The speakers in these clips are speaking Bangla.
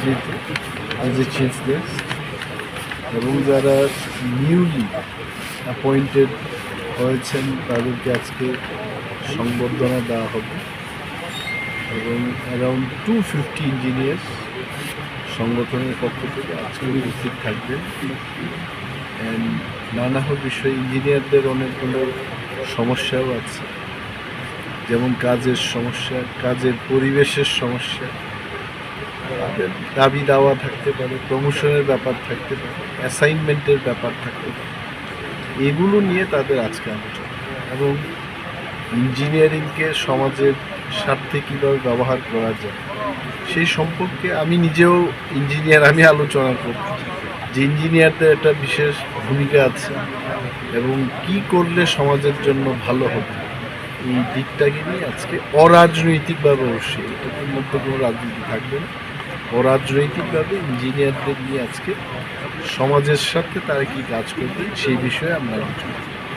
অ্যাজ এ চিফ এবং যারা নিউলি অ্যাপয়েন্টেড হয়েছেন, তাদেরকে আজকে সংবর্ধনা দেওয়া হবে। এবং অ্যারাউন্ড টু ফিফটি ইঞ্জিনিয়ার্স সংগঠনের পক্ষ থেকে আজকে উপস্থিত অ্যান্ড নানা বিষয়ে ইঞ্জিনিয়ারদের অনেকগুলো সমস্যাও আছে। যেমন কাজের সমস্যা, কাজের পরিবেশের সমস্যা দাবি দাওয়া থাকতে পারে প্রমোশনের ব্যাপার থাকতে পারে অ্যাসাইনমেন্টের ব্যাপার থাকতে পারে। এগুলো নিয়ে তাদের আজকে আলোচনা। এবং ইঞ্জিনিয়ারিংকে সমাজের স্বার্থে কীভাবে ব্যবহার করা যায়, সেই সম্পর্কে আমি নিজেও ইঞ্জিনিয়ার আমি আলোচনা করব। যে ইঞ্জিনিয়ারদের একটা বিশেষ ভূমিকা আছে এবং কি করলে সমাজের জন্য ভালো হবে, এই দিকটাকে নিয়ে আজকে অরাজনৈতিকভাবে অবশ্যই। এটার মধ্যে কোনো রাজনীতি থাকবে না। অরাজনৈতিকভাবে ইঞ্জিনিয়ারদের নিয়ে আজকে সমাজের সাথে তারা কি কাজ করবে সেই বিষয়ে আমরা।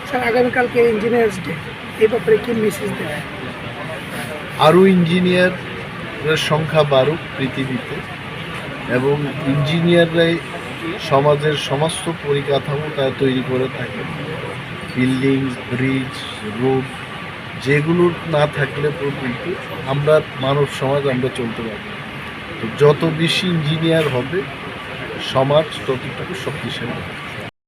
স্যার আগামীকালকে ইঞ্জিনিয়ার্স ডে এই ব্যাপারে কি মেসেজ আরও ইঞ্জিনিয়ারের সংখ্যা বাড়ুক পৃথিবীতে এবং ইঞ্জিনিয়াররাই সমাজের সমস্ত পরিকাঠামো তারা তৈরি করে থাকে বিল্ডিং ব্রিজ রোড যেগুলো না থাকলে কিন্তু আমরা মানব সমাজ আমরা চলতে পারব যত বেশি ইঞ্জিনিয়ার হবে সমাজ ততটুকু শক্তিশালী।